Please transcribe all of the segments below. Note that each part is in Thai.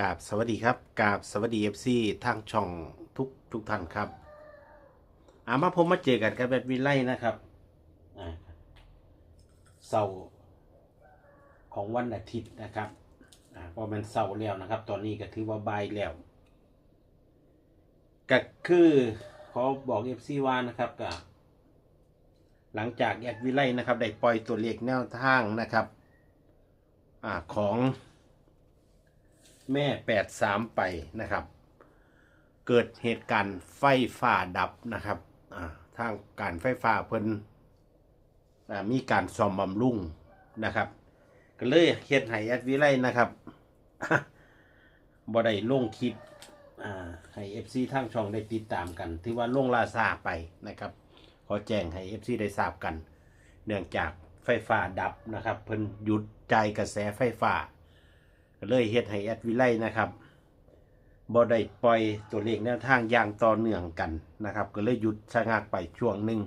กาบสวัสดีครับกาบสวัสดีเอฟซีทางช่องทุกทุกท่านครับอามาผมมาเจอกันกับแบบวิไลนะครับอ่าเสาร์ของวันอาทิตย์นะครับอ่าเพราะมันเสาร์แล้วนะครับ ตอนนี้ก็ถือว่าบายแล้วก็คือขอบอกเอฟซีว่านะครับก็หลังจากแอดวิไลนะครับได้ปล่อยตัวเลขแนวทางนะครับอ่าของ แม่แปดสามไปนะครับ เกิดเหตุการณ์ไฟฟ้าดับนะครับทางการไฟฟ้าเพิ่นมีการซ่อมบำรุงนะครับ ก็เลยเฮ็ดให้แอดวิไลนะครับบ่ได้ลงคลิปอ่าให้ FC ทางช่องได้ติดตามกันที่ว่าลงลาซาไปนะครับ ขอแจ้งให้ FC ได้ทราบกัน เนื่องจากไฟฟ้าดับนะครับ เพิ่นหยุดใจกระแสไฟฟ้า ก็เลยเฮ็ดให้แอดวิไลนะครับบ่ได้ปล่อยตัวเลขแนวทางอย่างต่อเนื่องกันนะครับ ก็เลยหยุดชะงักไปช่วงหนึ่ง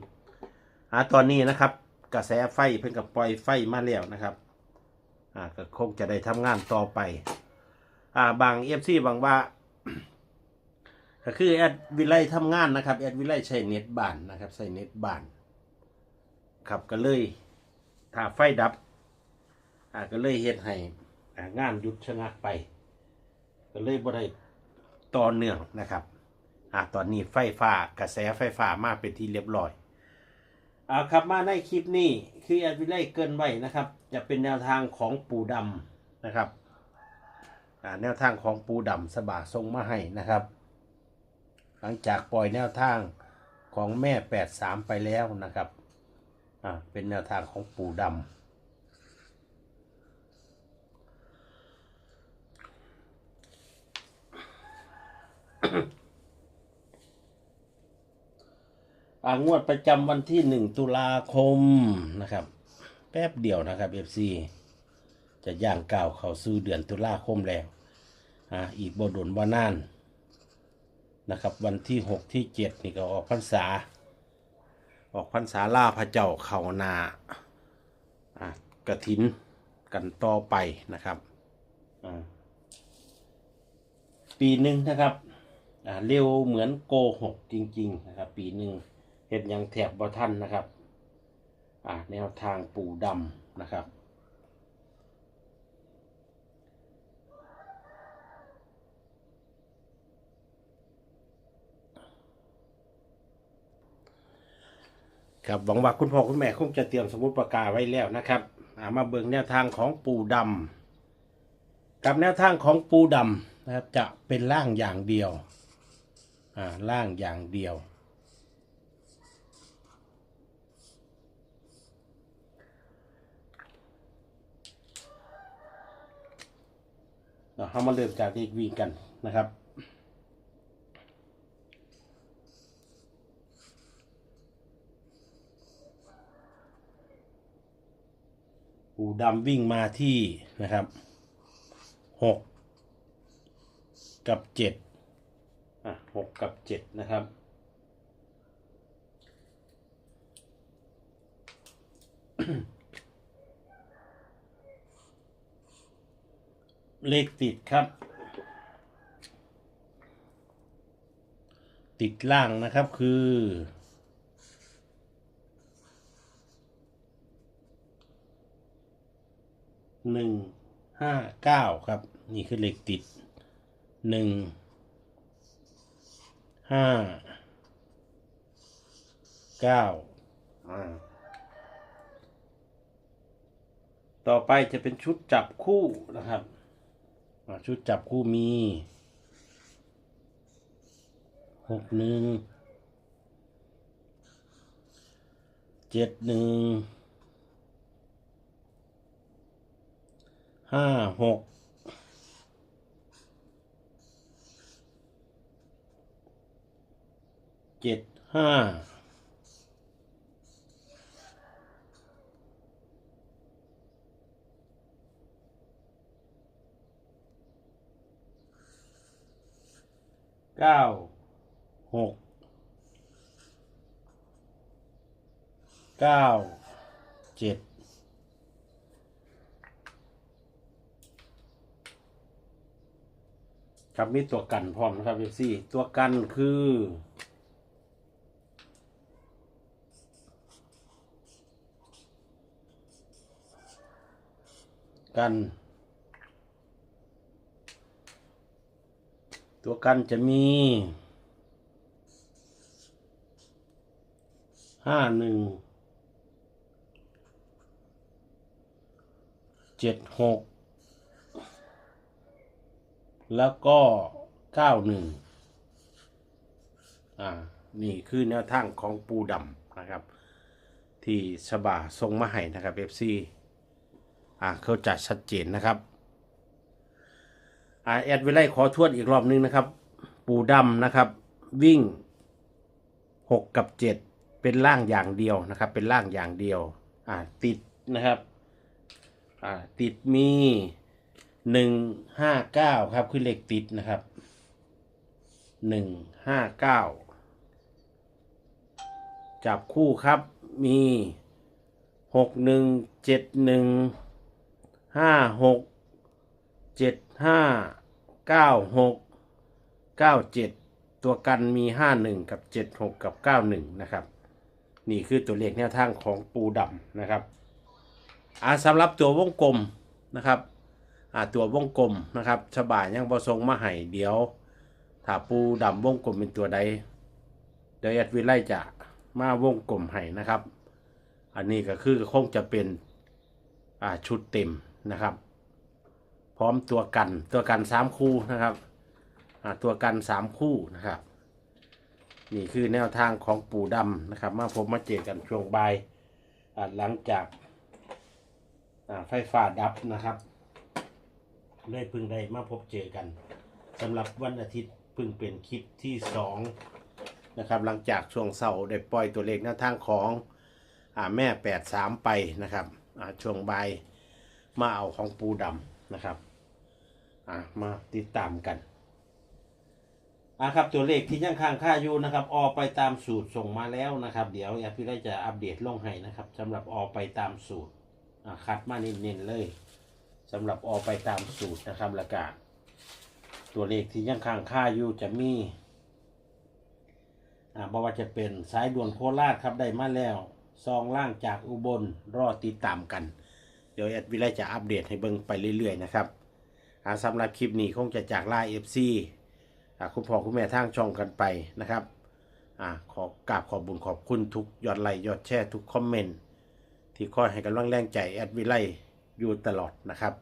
อ่าตอนนี้นะครับ กระแสไฟเพิ่นกับปล่อยไฟมาแล้วนะครับอ่าก็คงจะได้ทำงานต่อไปอ่าบางเอฟซีบางว่าก็คือแอดวิไลทำงานนะครับแอดวิไลใช้เน็ตบ้านนะครับใช้เน็ตบ้านครับก็เลยถ้าไฟดับอ่าก็เลยเฮ็ดให้ งานหยุดชะงักไป ก็เลยบ่ได้ต่อเนื่องนะครับอ่าตอนนี้ไฟฟ้ากระแสไฟฟ้ามาเป็นที่เรียบร้อยอ่าครับมาในคลิปนี้คือแอดวิไลเกินไว้นะครับ จะเป็นแนวทางของปูดำนะครับอ่าแนวทางของปูดำสบาทรงมาให้นะครับ หลังจากปล่อยแนวทางของแม่ 83 ไปแล้วนะครับอ่าเป็นแนวทางของปูดำ งวดประจำวันที่หนึ่งตุลาคมนะครับ แป๊บเดียวนะครับ FC จะย่างก้าวเข้าสู่เดือนตุลาคมแล้วอ่าอีกบดนว่านานนะครับ วันที่หกที่เจ็ดนี่ก็ออกพรรษา ออกพรรษาล่าพระเจ้าเขานาอ่ากระถินกันต่อไปนะครับอ่าปีหนึ่งนะครับ เร็วเหมือนโกหกจริง ๆ นะครับ ปีหนึ่งเห็ดยังแถบบ่ท่านนะครับแนวทางปูดำนะครับครับหวังว่าคุณพ่อคุณแม่คงจะเตรียมสมุดปากกาไว้แล้วนะครับามาเบิ่งแนวทางของปูดำกับแนวทางของปูดำนะครับจะเป็นร่างอย่างเดียว อ่าร่างอย่างเดียว เราเข้ามาเริ่มจากเลขวิ่งกันนะครับปูดำวิ่งมาที่นะครับหกกับเจ็ด อะหกกับเจ็ดนะครับเลขติดครับ ติดล่างนะครับคือหนึ่งห้าเก้าครับ นี่คือเลขติดหนึ่ง ห้าเก้าอ่าต่อไปจะเป็นชุดจับคู่นะครับอ่าชุดจับคู่มีหกหนึ่งเจ็ดหนึ่งห้าหก เจ็ดห้าเก้าหกเก้าเจ็ดครับมีตัวกันพร้อมนะครับเอฟซีตัวกันคือ กัน ตัวกันจะมีห้าหนึ่งเจ็ดหกแล้วก็เก้าหนึ่งอ่า นี่คือแนวทางของปูดำนะครับ ที่ฉบาทรงมาให้นะครับ FC อ่าเขาจัดชัดเจนนะครับอ่าแอดไว้ไล่ขอทวนอีกรอบนึงนะครับ ปูดำนะครับ วิ่ง 6 กับ 7 เป็นล่างอย่างเดียวนะครับ เป็นล่างอย่างเดียวอ่าติดนะครับอ่าติดมี159ครับคือเลขติดนะครับ159จับคู่ครับมี61 71 56เจ็ดห้ ห้าหกเจ็ดห้าเก้าหกเก้าเจ็ดตัวกันมีห้าหนึ่งกับเจ็ดหกกับเก้าหนึ่งนะครับ นี่คือตัวเลขแนวทางของปูดำนะครับอ่าสำหรับตัววงกลมนะครับอ่าตัววงกลมนะครับฉบายยังประทรงมาให้เดี๋ยวถ้าปูดำวงกลมเป็นตัวใด เดี๋ยวแอดวิไลจะมาวงกลมให้นะครับ อันนี้ก็คือคงจะเป็นอ่าชุดเต็ม นะครับ พร้อมตัวกันตัวกันสามคู่นะครับตัวกันสามคู่นะครับ นี่คือแนวทางของปู่ดำนะครับ มาพบมาเจอกันช่วงบ่ายหลังจากไฟฟ้าดับนะครับได้พึ่งได้มาพบเจอกันสำหรับวันอาทิตย์พึ่งเป็นคลิปที่สองนะครับ หลังจากช่วงเสาร์ได้ปล่อยตัวเลขแนวทางของอแม่แปดสามไปนะครับช่วงบ่าย มาเอาของปูดำนะครับ อะมาติดตามกันอะครับตัวเลขที่ยังค้างค่าอยู่นะครับ ออไปตามสูตรส่งมาแล้วนะครับ เดี๋ยวแอปพี่ได้จะอัปเดตลงให้นะครับสำหรับออไปตามสูตรอะคัดมาเน้นๆเลยสำหรับออไปตามสูตรนะครับล้วก็ตัวเลขที่ยังค้างค่าอยู่จะมีอ่าบอกว่าจะเป็นสายด่วนโคราชครับได้มาแล้วซองล่างจากอุบลรอติดตามกัน เดี๋ยวแอดวิไลจะอัปเดตให้เบิ่งไปเรื่อยๆนะครับอาสำหรับคลิปนี้คงจะจากลาเอฟซีคุณพ่อคุณแม่ทางช่องกันไปนะครับอขอกราบขอบบุญขอบคุณทุกยอดไลค์ยอดแชร์ทุกคอมเมนต์ที่คอยให้กำลังแรงใจแอดวิไลอยู่ตลอดนะครับ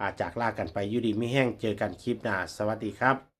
อาจากลากันไปยูดีไม่แห้งเจอกันคลิปหน้าสวัสดีครับ